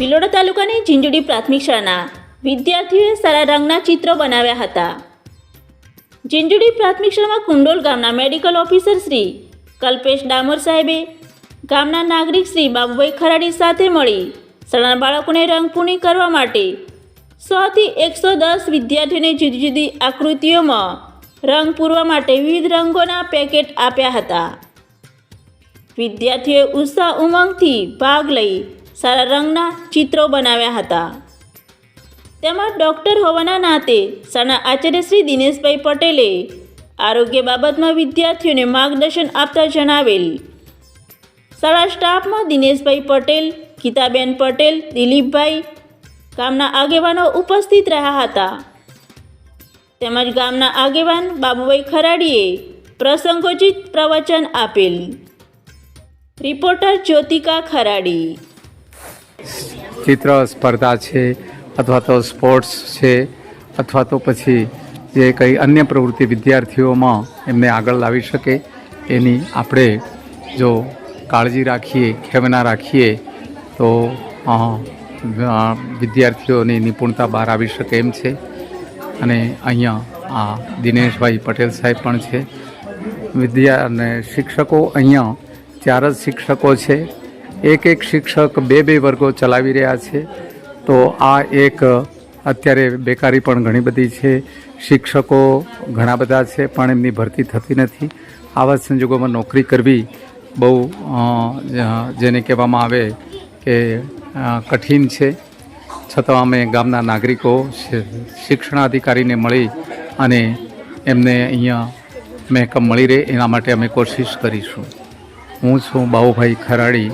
ભિલોડા તાલુકાની ઝીંઝુડી પ્રાથમિક શાળાના વિદ્યાર્થીઓએ સારા રંગના ચિત્રો બનાવ્યા હતા. ઝીંઝુડી પ્રાથમિક શાળામાં કુંડોલ ગામના મેડિકલ ઓફિસર શ્રી કલ્પેશ ડામોર સાહેબે ગામના નાગરિક શ્રી બાબુભાઈ ખરાડી સાથે મળી શાળાના બાળકોને રંગપૂર્ણી કરવા માટે સોથી એકસો દસ વિદ્યાર્થીઓને જુદી જુદી આકૃતિઓમાં રંગ પૂરવા માટે વિવિધ રંગોના પેકેટ આપ્યા હતા. વિદ્યાર્થીઓએ ઉત્સાહ, ઉમંગથી ભાગ લઈ સારા રંગના ચિત્રો બનાવ્યા હતા. તેમાં ડૉક્ટર હોવાના નાતે સાના આચાર્ય શ્રી દિનેશભાઈ પટેલે આરોગ્ય બાબતમાં વિદ્યાર્થીઓને માર્ગદર્શન આપતા જણાવેલ. શાળા સ્ટાફમાં દિનેશભાઈ પટેલ, ગીતાબેન પટેલ, દિલીપભાઈ ગામના આગેવાનો ઉપસ્થિત રહ્યા હતા. તેમજ ગામના આગેવાન બાબુભાઈ ખરાડીએ પ્રસંગોચિત પ્રવચન આપેલ. રિપોર્ટર જ્યોતિકા ખરાડી. ચિત્ર સ્પર્ધા છે, અથવા તો સ્પોર્ટ્સ છે, અથવા તો પછી જે કંઈ અન્ય પ્રવૃત્તિ વિદ્યાર્થીઓમાં એમને આગળ લાવી શકે, એની આપણે જો કાળજી રાખીએ ખેવના રાખીએ, તો વિદ્યાર્થીઓની નિપુણતા બહાર આવી શકે એમ છે. અને અહીંયા આ દિનેશભાઈ પટેલ સાહેબ પણ છે. વિદ્યા અને શિક્ષકો અહીંયા ચાર જ શિક્ષકો છે. એક એક શિક્ષક બે બે વર્ગો ચલાવી રહ્યા છે. તો આ એક અત્યારે બેકારી પણ ઘણી બધી છે. શિક્ષકો ઘણા બધા છે, પણ એમની ભરતી થતી નથી. આવા સંજોગોમાં નોકરી કરવી બહુ જેને કહેવામાં આવે કે કઠિન છે. છતાં અમે ગામના નાગરિકો શિક્ષણાધિકારીને મળી અને એમને અહીંયા મહેકમ મળી રહે, એના માટે અમે કોશિશ કરીશું. હું છું બાહુભાઈ ખરાડી.